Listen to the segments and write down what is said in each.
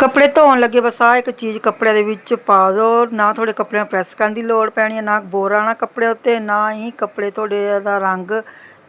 ਕੱਪੜੇ ਧੋਣ ਲੱਗੇ, ਬਸ ਆ ਇੱਕ ਚੀਜ਼ ਕੱਪੜਿਆਂ ਦੇ ਵਿੱਚ ਪਾ ਦਿਓ ਨਾ ਤੁਹਾਡੇ ਕੱਪੜਿਆਂ ਨੂੰ ਪ੍ਰੈਸ ਕਰਨ ਦੀ ਲੋੜ ਪੈਣੀ ਹੈ, ਨਾ ਬੋਰ ਆਣਾ ਕੱਪੜੇ ਉੱਤੇ, ਨਾ ਹੀ ਕੱਪੜੇ ਤੁਹਾਡੇ ਦਾ ਰੰਗ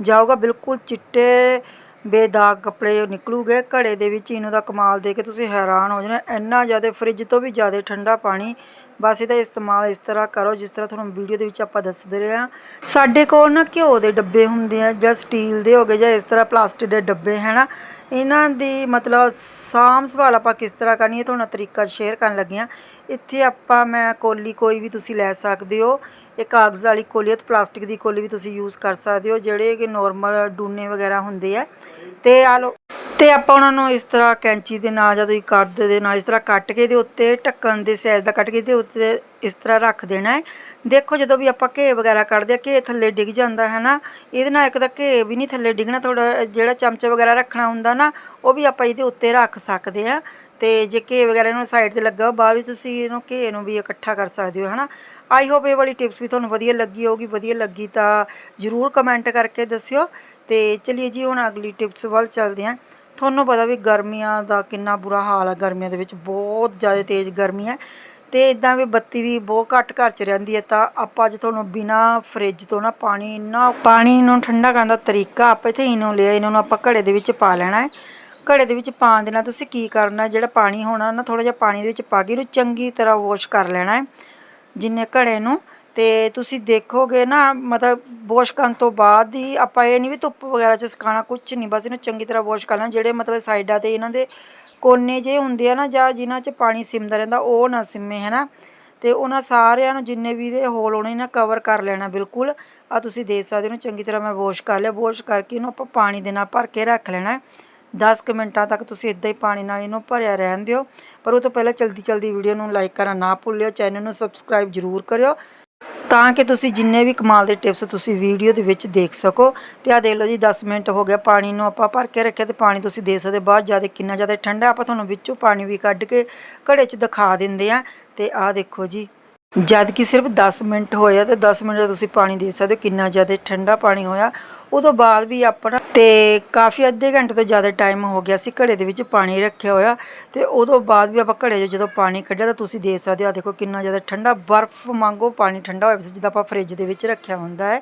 ਜਾਊਗਾ। ਬਿਲਕੁਲ ਚਿੱਟੇ, ਬੇਦਾਗ ਕੱਪੜੇ ਨਿਕਲੂਗੇ। ਘੜੇ ਦੇ ਵਿੱਚ ਇਹਨੂੰ ਦਾ ਕਮਾਲ ਦੇ ਕੇ ਤੁਸੀਂ ਹੈਰਾਨ ਹੋ ਜਾਣਾ। ਇੰਨਾ ਜ਼ਿਆਦਾ ਫ੍ਰਿਜ ਤੋਂ ਵੀ ਜ਼ਿਆਦਾ ਠੰਡਾ ਪਾਣੀ। ਬਸ ਇਹਦਾ ਇਸਤੇਮਾਲ ਇਸ ਤਰ੍ਹਾਂ ਕਰੋ, ਜਿਸ ਤਰ੍ਹਾਂ ਤੁਹਾਨੂੰ ਵੀਡੀਓ ਦੇ ਵਿੱਚ ਆਪਾਂ ਦੱਸਦੇ ਰਹੇ ਹਾਂ। ਸਾਡੇ ਕੋਲ ਨਾ ਘਿਓ ਦੇ ਡੱਬੇ ਹੁੰਦੇ ਆ ਜਾਂ ਸਟੀਲ ਦੇ ਹੋ ਗਏ ਜਾਂ ਇਸ ਤਰ੍ਹਾਂ ਪਲਾਸਟਿਕ ਦੇ ਡੱਬੇ, ਹੈ ਨਾ? ਇਹਨਾਂ ਦੀ ਮਤਲਬ ਸਾਂਭ ਸੰਭਾਲ ਆਪਾਂ ਕਿਸ ਤਰ੍ਹਾਂ ਕਰਨੀ ਹੈ, ਤੁਹਾਨੂੰ ਤਰੀਕਾ ਸ਼ੇਅਰ ਕਰਨ ਲੱਗੀ ਹਾਂ। ਇੱਥੇ ਆਪਾਂ ਮੈਂ ਕੋਲੀ ਕੋਈ ਵੀ ਤੁਸੀਂ ਲੈ ਸਕਦੇ ਹੋ। ਇਹ ਕਾਗਜ਼ ਵਾਲੀ ਕੋਲੀ ਹੈ ਤੇ ਪਲਾਸਟਿਕ ਦੀ ਕੋਲੀ ਵੀ ਤੁਸੀਂ ਯੂਜ਼ ਕਰ ਸਕਦੇ ਹੋ, ਜਿਹੜੇ ਕਿ ਨੋਰਮਲ ਡੂਨੇ ਵਗੈਰਾ ਹੁੰਦੇ ਆ। ਤੇ ਆ ਲੋ ਤੇ ਆਪਾਂ ਉਹਨਾਂ ਨੂੰ ਇਸ ਤਰ੍ਹਾਂ ਕੈਂਚੀ ਦੇ ਨਾਲ ਜਦੋਂ ਤੁਸੀਂ ਕੱਟ ਦੇ ਨਾਲ ਇਸ ਤਰ੍ਹਾਂ ਕੱਟ ਕੇ ਦੇ ਉੱਤੇ, ਢੱਕਣ ਦੇ ਸਾਈਜ਼ ਦਾ ਕੱਟ ਕੇ ਦੇ ਉੱਤੇ ਇਸ ਤਰ੍ਹਾਂ ਰੱਖ ਦੇਣਾ ਹੈ। ਦੇਖੋ ਜਦੋਂ ਵੀ ਆਪਾਂ ਘੇ ਵਗੈਰਾ ਕੱਢਦੇ ਆ ਘੇ ਥੱਲੇ ਡਿੱਗ ਜਾਂਦਾ ਹੈ ਨਾ, ਇਹਦੇ ਨਾਲ ਇੱਕ ਤਾਂ ਘੇ ਵੀ ਨਹੀਂ ਥੱਲੇ ਡਿੱਗਣਾ ਥੋੜਾ ਜਿਹੜਾ ਚਮਚਾ ਵਗੈਰਾ ਰੱਖਣਾ ਹੁੰਦਾ ਨਾ, ਉਹ ਵੀ ਆਪਾਂ ਇਹਦੇ ਉੱਤੇ ਰੱਖ ਸਕਦੇ ਆ ਤੇ ਜੇ ਘੇ ਵਗੈਰਾ ਨੂੰ ਸਾਈਡ ਤੇ ਲੱਗਾ, ਬਾਅਦ ਵਿੱਚ ਤੁਸੀਂ ਇਹਨੂੰ ਘੇ ਨੂੰ ਵੀ ਇਕੱਠਾ ਕਰ ਸਕਦੇ ਹੋ, ਹਨਾ। ਆਈ ਹੋਪ ਇਹ ਵਾਲੀ ਟਿਪਸ ਵੀ ਤੁਹਾਨੂੰ ਵਧੀਆ ਲੱਗੀ ਹੋਊਗੀ, ਵਧੀਆ ਲੱਗੀ ਤਾਂ ਜਰੂਰ ਕਮੈਂਟ ਕਰਕੇ ਦੱਸਿਓ। ਤੇ ਚਲਿਏ ਜੀ, ਹੁਣ ਅਗਲੀ ਟਿਪਸ ਵੱਲ ਚੱਲਦੇ ਹਾਂ। ਤੁਹਾਨੂੰ ਪਤਾ ਵੀ ਗਰਮੀਆਂ ਦਾ ਕਿੰਨਾ ਬੁਰਾ ਹਾਲ ਹੈ ਗਰਮੀਆਂ ਦੇ ਵਿੱਚ ਬਹੁਤ ਜ਼ਿਆਦਾ ਤੇਜ਼ ਗਰਮੀ ਹੈ ਤੇ ਇਦਾਂ ਵੀ ਬੱਤੀ ਵੀ ਬਹੁਤ ਘੱਟ ਘਰ 'ਚ ਰਹਿੰਦੀ ਹੈ, ਤਾਂ ਆਪਾਂ ਅੱਜ ਤੁਹਾਨੂੰ ਬਿਨਾ ਫ੍ਰਿਜ ਤੋਂ ਨਾ ਪਾਣੀ ਇੰਨਾ ਪਾਣੀ ਨੂੰ ਠੰਡਾ ਕਰਨ ਦਾ ਤਰੀਕਾ ਆਪਾਂ ਇੱਥੇ ਇਹਨੂੰ ਲਿਆ, ਇਹਨਾਂ ਨੂੰ ਆਪਾਂ ਘੜੇ ਦੇ ਵਿੱਚ ਪਾ ਲੈਣਾ ਹੈ। ਘੜੇ ਦੇ ਵਿੱਚ ਪਾਉਣ ਦੇ ਨਾਲ ਤੁਸੀਂ ਕੀ ਕਰਨਾ, ਜਿਹੜਾ ਪਾਣੀ ਹੋਣਾ ਨਾ ਥੋੜਾ ਜਿਹਾ ਪਾਣੀ ਦੇ ਵਿੱਚ ਪਾ ਕੇ ਇਹਨੂੰ ਚੰਗੀ ਤਰ੍ਹਾਂ ਵਾਸ਼ ਕਰ ਲੈਣਾ ਹੈ, ਜਿੰਨੇ ਘੜੇ ਨੂੰ ਤੇ ਤੁਸੀਂ ਦੇਖੋਗੇ ਨਾ, ਮਤਲਬ ਵਾਸ਼ ਕਰਨ ਤੋਂ ਬਾਅਦ ਹੀ ਆਪਾਂ ਇਹ ਨਹੀਂ ਵੀ ਧੁੱਪ ਵਗੈਰਾ 'ਚ ਸੁਕਾਉਣਾ ਕੁਝ ਨਹੀਂ ਬਸ ਇਹਨੂੰ ਚੰਗੀ ਤਰ੍ਹਾਂ ਵਾਸ਼ ਕਰ ਲੈਣਾ, ਜਿਹੜੇ ਮਤਲਬ ਸਾਈਡਾਂ ਤੇ ਇਹਨਾਂ ਦੇ ਕੋਨੇ ਜੇ ਹੁੰਦੇ ਆ ਨਾ, ਜਾਂ ਜਿਨ੍ਹਾਂ 'ਚ ਪਾਣੀ ਸਿਮਦਾ ਰਹਿੰਦਾ, ਉਹ ਨਾ ਸਿਮੇ ਹੈ ਨਾ ਤੇ ਉਹਨਾਂ ਸਾਰਿਆਂ ਨੂੰ ਜਿੰਨੇ ਵੀ ਦੇ ਹੋਲ ਹੋਣੇ ਨਾ ਕਵਰ ਕਰ ਲੈਣਾ ਬਿਲਕੁਲ। ਆ ਤੁਸੀਂ ਦੇਖ ਸਕਦੇ ਹੋ ਚੰਗੀ ਤਰ੍ਹਾਂ ਮੈਂ ਵਾਸ਼ ਕਰ ਲਿਆ। ਵਾਸ਼ ਕਰਕੇ ਇਹਨੂੰ ਆਪਾਂ ਪਾਣੀ ਦੇ ਨਾਲ ਭਰ ਕੇ ਰੱਖ ਲੈਣਾ। 10 ਕੁ ਮਿੰਟਾਂ ਤੱਕ ਤੁਸੀਂ ਇਦਾਂ ਹੀ ਪਾਣੀ ਨਾਲ ਇਹਨੂੰ ਭਰਿਆ ਰਹਿਣ ਦਿਓ। ਪਰ ਉਹ ਤੋਂ ਪਹਿਲਾਂ ਜਲਦੀ ਜਲਦੀ ਵੀਡੀਓ ਨੂੰ ਲਾਈਕ ਕਰਨਾ ਨਾ ਭੁੱਲਿਓ ਚੈਨਲ ਨੂੰ ਸਬਸਕ੍ਰਾਈਬ ਜ਼ਰੂਰ ਕਰਿਓ। ਤਾਂ ਕਿ ਤੁਸੀਂ ਜਿੰਨੇ ਵੀ ਕਮਾਲ ਦੇ ਟਿਪਸ ਤੁਸੀਂ ਵੀਡੀਓ ਦੇ ਵਿੱਚ ਦੇਖ ਸਕੋ। ਤੇ ਆ ਦੇਖ ਲਓ ਜੀ 10 ਮਿੰਟ ਹੋ ਗਿਆ ਪਾਣੀ ਨੂੰ ਆਪਾਂ ਭਰ ਕੇ ਰੱਖਿਆ ਤੇ ਪਾਣੀ ਤੁਸੀਂ ਦੇ ਸਕਦੇ ਬਾਅਦ ਜ਼ਿਆਦਾ ਕਿੰਨਾ ਜ਼ਿਆਦਾ ਠੰਡਾ, ਆਪਾਂ ਤੁਹਾਨੂੰ ਵਿੱਚੋਂ ਪਾਣੀ ਵੀ ਕੱਢ ਕੇ ਘੜੇ 'ਚ ਦਿਖਾ ਦਿੰਦੇ ਆ। ਤੇ ਆਹ ਦੇਖੋ ਜੀ ਜਦ ਕਿ ਸਿਰਫ 10 ਮਿੰਟ ਹੋਇਆ ਤੇ 10 ਮਿੰਟ ਦਾ ਤੁਸੀਂ ਪਾਣੀ ਦੇ ਸਕਦੇ ਹੋ, ਕਿੰਨਾ ਜ਼ਿਆਦਾ ਠੰਡਾ ਪਾਣੀ ਹੋਇਆ। ਉਦੋਂ ਬਾਅਦ ਵੀ ਆਪਣਾ ਤੇ ਕਾਫੀ ਅੱਧੇ ਘੰਟੇ ਤੋਂ ਜ਼ਿਆਦਾ ਟਾਈਮ ਹੋ ਗਿਆ ਸੀ, ਘੜੇ ਦੇ ਵਿੱਚ ਪਾਣੀ ਰੱਖਿਆ ਹੋਇਆ। ਤੇ ਉਦੋਂ ਬਾਅਦ ਵੀ ਆਪਾਂ ਘੜੇ 'ਚ ਜਦੋਂ ਪਾਣੀ ਕੱਢਿਆ ਤਾਂ ਤੁਸੀਂ ਦੇਖ ਸਕਦੇ ਹੋ ਆ ਦੇਖੋ ਕਿੰਨਾ ਜ਼ਿਆਦਾ ਠੰਡਾ, ਬਰਫ਼ ਵਾਂਗੂ ਪਾਣੀ ਠੰਡਾ ਹੋਇਆ ਸੀ, ਜਿੱਦਾਂ ਆਪਾਂ ਫ੍ਰਿਜ ਦੇ ਵਿੱਚ ਰੱਖਿਆ ਹੁੰਦਾ ਹੈ।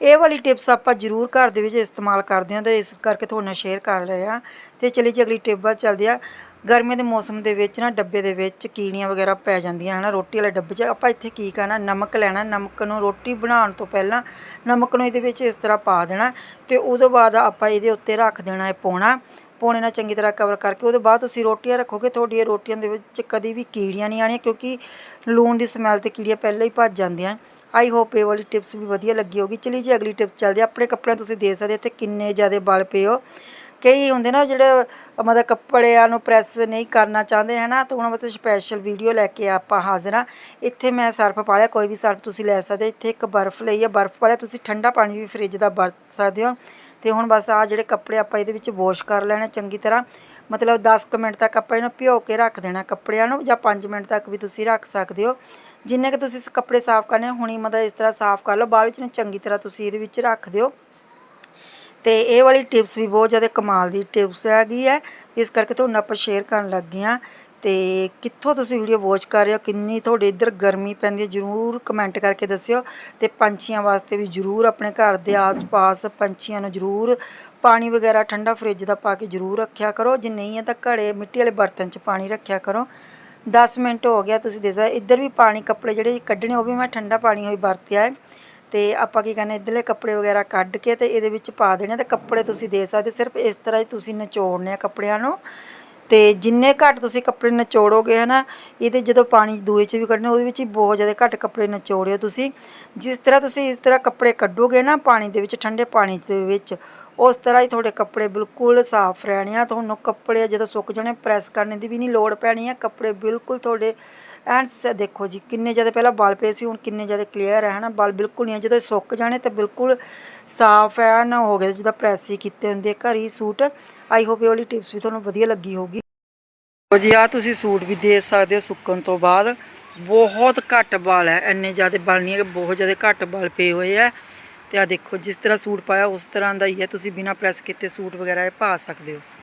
ਇਹ ਵਾਲੀ ਟਿਪਸ ਆਪਾਂ ਜ਼ਰੂਰ ਘਰ ਦੇ ਵਿੱਚ ਇਸਤੇਮਾਲ ਕਰਦੇ ਹਾਂ ਤੇ ਇਸ ਕਰਕੇ ਤੁਹਾਨੂੰ ਸ਼ੇਅਰ ਕਰ ਰਹੇ ਹਾਂ। ਤੇ ਚਲੀ ਜੀ, ਅਗਲੀ ਟਿਪ ਵੱਲ ਚੱਲਦੇ ਆ ਗਰਮੀ ਦੇ ਮੌਸਮ ਦੇ ਵਿੱਚ ਨਾ, ਡੱਬੇ ਦੇ ਵਿੱਚ ਕੀੜੀਆਂ ਵਗੈਰਾ ਪੈ ਜਾਂਦੀਆਂ ਹਨਾ, ਰੋਟੀ ਵਾਲੇ ਡੱਬੇ 'ਚ। ਆਪਾਂ ਇੱਥੇ ਕੀ ਕਰਨਾ, ਨਮਕ ਲੈਣਾ, ਨਮਕ ਨੂੰ ਰੋਟੀ ਬਣਾਉਣ ਤੋਂ ਪਹਿਲਾਂ ਨਮਕ ਨੂੰ ਇਹਦੇ ਵਿੱਚ ਇਸ ਤਰ੍ਹਾਂ ਪਾ ਦੇਣਾ ਤੇ ਉਦੋਂ ਬਾਅਦ ਆਪਾਂ ਇਹਦੇ ਉੱਤੇ ਰੱਖ ਦੇਣਾ ਹੈ ਪੋਣਾ। ਪੋਣੇ ਨਾਲ ਚੰਗੀ ਤਰ੍ਹਾਂ ਕਵਰ ਕਰਕੇ ਉਹਦੇ ਬਾਅਦ ਤੁਸੀਂ ਰੋਟੀਆਂ ਰੱਖੋਗੇ, ਤੁਹਾਡੀਆਂ ਰੋਟੀਆਂ ਦੇ ਵਿੱਚ ਕਦੀ ਵੀ ਕੀੜੀਆਂ ਨਹੀਂ ਆਣੀਆਂ ਕਿਉਂਕਿ ਲੂਣ ਦੀ ਸਮੈਲ ਤੇ ਕੀੜੀਆਂ ਪਹਿਲਾਂ ਹੀ ਭੱਜ ਜਾਂਦੀਆਂ। ਆਈ ਹੋਪ ਇਹ ਵਾਲੀ ਟਿਪਸ ਵੀ ਵਧੀਆ ਲੱਗੀ ਹੋਗੀ ਚਲੀ ਜੀ ਅਗਲੀ ਟਿਪ ਚੱਲਦੇ ਆ। ਆਪਣੇ ਕੱਪੜਿਆਂ ਤੁਸੀਂ ਦੇ ਸਕਦੇ ਇੱਥੇ ਕਿੰਨੇ ਜ਼ਿਆਦਾ ਬਲ ਪਏ ਹੋ। ਕਈ ਹੁੰਦੇ ਨਾ ਜਿਹੜੇ ਮਤਲਬ ਕੱਪੜਿਆਂ ਨੂੰ ਪ੍ਰੈਸ ਨਹੀਂ ਕਰਨਾ ਚਾਹੁੰਦੇ ਹੈ ਨਾ ਤਾਂ ਉਹਨਾਂ ਵਾਸਤੇ ਸਪੈਸ਼ਲ ਵੀਡੀਓ ਲੈ ਕੇ ਆਪਾਂ ਹਾਜ਼ਰ ਹਾਂ। ਇੱਥੇ ਮੈਂ ਸਰਫ ਪਾ ਲਿਆ, ਕੋਈ ਵੀ ਸਰਫ ਤੁਸੀਂ ਲੈ ਸਕਦੇ ਇੱਥੇ ਇੱਕ ਬਰਫ਼ ਲਈ ਹੈ ਬਰਫ਼ ਵਾਲਾ ਤੁਸੀਂ ਠੰਡਾ ਪਾਣੀ ਵੀ ਫ੍ਰਿਜ ਦਾ ਵਰਤ ਸਕਦੇ ਹੋ। ਤੇ ਹੁਣ ਬਸ ਆ ਜਿਹੜੇ ਕੱਪੜੇ ਆਪਾਂ ਇਹਦੇ ਵਿੱਚ ਵਾਸ਼ ਕਰ ਲੈਣੇ ਚੰਗੀ ਤਰ੍ਹਾਂ, ਮਤਲਬ 10 ਕੁ ਮਿੰਟ ਤੱਕ ਆਪਾਂ ਇਹਨੂੰ ਭਿਓ ਕੇ ਰੱਖ ਦੇਣਾ ਕੱਪੜਿਆਂ ਨੂੰ, ਜਾਂ 5 ਮਿੰਟ ਤੱਕ ਵੀ ਤੁਸੀਂ ਰੱਖ ਸਕਦੇ ਹੋ। ਜਿੰਨੇ ਕਿ ਤੁਸੀਂ ਕੱਪੜੇ ਸਾਫ਼ ਕਰਨੇ ਹੁਣੀ ਮਤਲਬ ਇਸ ਤਰ੍ਹਾਂ ਸਾਫ਼ ਕਰ ਲਓ, ਬਾਅਦ ਵਿੱਚ ਨੂੰ ਚੰਗੀ ਤਰ੍ਹਾਂ ਤੁਸੀਂ ਇਹਦੇ ਵਿੱਚ ਰੱਖ ਦਿਓ। ਤੇ ਇਹ ਵਾਲੀ ਟਿਪਸ ਵੀ ਬਹੁਤ ਜ਼ਿਆਦਾ ਕਮਾਲ ਦੀ ਟਿਪਸ ਹੈਗੀ ਹੈ। ਇਸ ਕਰਕੇ ਤੁਹਾਨੂੰ ਆਪਾਂ ਸ਼ੇਅਰ ਕਰਨ ਲੱਗੇ ਹਾਂ। ਤੇ ਕਿੱਥੋਂ ਤੁਸੀਂ ਵੀਡੀਓ ਵਾਚ ਕਰ ਰਹੇ ਹੋ? ਕਿੰਨੀ ਤੁਹਾਡੇ ਇੱਧਰ ਗਰਮੀ ਪੈਂਦੀ ਹੈ? ਜਰੂਰ ਕਮੈਂਟ ਕਰਕੇ ਦੱਸਿਓ। ਤੇ ਪੰਛੀਆਂ ਵਾਸਤੇ ਵੀ ਜਰੂਰ ਆਪਣੇ ਘਰ ਦੇ ਆਸ-ਪਾਸ ਪੰਛੀਆਂ ਨੂੰ ਜਰੂਰ ਪਾਣੀ ਵਗੈਰਾ ਠੰਡਾ ਫ੍ਰਿਜ ਦਾ ਪਾ ਕੇ ਜਰੂਰ ਰੱਖਿਆ ਕਰੋ। ਜੇ ਨਹੀਂ ਹੈ ਤਾਂ ਘੜੇ ਮਿੱਟੀ ਵਾਲੇ ਬਰਤਨ 'ਚ ਪਾਣੀ ਰੱਖਿਆ ਕਰੋ। 10 ਮਿੰਟ ਹੋ ਗਿਆ ਤੁਸੀਂ ਦੇਖ ਇੱਧਰ ਵੀ ਪਾਣੀ ਕੱਪੜੇ ਜਿਹੜੇ ਕੱਢਣੇ, ਉਹ ਵੀ ਮੈਂ ਠੰਡਾ ਪਾਣੀ ਹੋਈ ਵਰਤਿਆ ਹੈ। ਅਤੇ ਆਪਾਂ ਕੀ ਕਹਿੰਦੇ, ਇੱਧਰਲੇ ਕੱਪੜੇ ਵਗੈਰਾ ਕੱਢ ਕੇ ਅਤੇ ਇਹਦੇ ਵਿੱਚ ਪਾ ਦੇਣੇ ਅਤੇ ਕੱਪੜੇ ਤੁਸੀਂ ਦੇ ਸਕਦੇ ਸਿਰਫ ਇਸ ਤਰ੍ਹਾਂ ਹੀ ਤੁਸੀਂ ਨਿਚੋੜਨੇ ਆ ਕੱਪੜਿਆਂ ਨੂੰ। ਅਤੇ ਜਿੰਨੇ ਘੱਟ ਤੁਸੀਂ ਕੱਪੜੇ ਨਿਚੋੜੋਗੇ ਨਾ ਇਹਦੇ ਜਦੋਂ ਪਾਣੀ ਦੂਏ 'ਚ ਵੀ ਕੱਢਣੇ, ਉਹਦੇ ਵਿੱਚ ਹੀ ਬਹੁਤ ਜ਼ਿਆਦਾ ਘੱਟ ਕੱਪੜੇ ਨਿਚੋੜਿਓ ਤੁਸੀਂ। ਜਿਸ ਤਰ੍ਹਾਂ ਤੁਸੀਂ ਇਸ ਤਰ੍ਹਾਂ ਕੱਪੜੇ ਕੱਢੋਗੇ ਨਾ, ਪਾਣੀ ਦੇ ਵਿੱਚ, ਠੰਡੇ ਪਾਣੀ ਦੇ ਵਿੱਚ ਉਸ ਤਰ੍ਹਾਂ ਹੀ ਤੁਹਾਡੇ ਕੱਪੜੇ ਬਿਲਕੁਲ ਸਾਫ਼ ਰਹਿਣੇ ਆ, ਤੁਹਾਨੂੰ ਕੱਪੜੇ ਜਦੋਂ ਸੁੱਕ ਜਾਣੇ, ਪ੍ਰੈਸ ਕਰਨ ਦੀ ਵੀ ਨਹੀਂ ਲੋੜ ਪੈਣੀ ਹੈ ਕੱਪੜੇ ਬਿਲਕੁਲ ਤੁਹਾਡੇ ਐਨ ਸ, ਦੇਖੋ ਜੀ, ਕਿੰਨੇ ਜ਼ਿਆਦਾ ਪਹਿਲਾਂ ਬਲ ਪਏ ਸੀ, ਹੁਣ ਕਿੰਨੇ ਜ਼ਿਆਦਾ ਕਲੀਅਰ ਹੈ ਹਨਾ, ਬਲ ਬਿਲਕੁਲ ਨਹੀਂ ਹੈ ਜਦੋਂ ਇਹ ਸੁੱਕ ਜਾਣੇ ਤਾਂ ਬਿਲਕੁਲ ਸਾਫ਼ ਐਨ ਹੋ ਗਏ ਜਿੱਦਾਂ ਪ੍ਰੈਸ ਹੀ ਕੀਤੇ ਹੁੰਦੇ ਘਰ ਹੀ ਸੂਟ। ਆਈ ਹੋਪ ਇਹ ਵਾਲੀ ਟਿਪਸ ਵੀ ਤੁਹਾਨੂੰ ਵਧੀਆ ਲੱਗੀ ਹੋਊਗੀ। ਉਹ ਜੀ ਆ ਤੁਸੀਂ ਸੂਟ ਵੀ ਦੇ ਸਕਦੇ ਹੋ ਸੁੱਕਣ ਤੋਂ ਬਾਅਦ। ਬਹੁਤ ਘੱਟ ਵਾਲ ਹੈ ਇੰਨੇ ਜ਼ਿਆਦਾ ਵਾਲ ਨਹੀਂ ਹੈ ਕਿ ਬਹੁਤ ਜ਼ਿਆਦਾ ਘੱਟ ਵਾਲ ਪਏ ਹੋਏ ਆ ਤੇ ਆ ਦੇਖੋ, ਜਿਸ ਤਰ੍ਹਾਂ ਸੂਟ ਪਾਇਆ, ਉਸ ਤਰ੍ਹਾਂ ਦਾ ਹੀ ਹੈ। ਤੁਸੀਂ ਬਿਨਾ ਪ੍ਰੈਸ ਕੀਤੇ ਸੂਟ ਵਗੈਰਾ ਇਹ ਪਾ ਸਕਦੇ ਹੋ।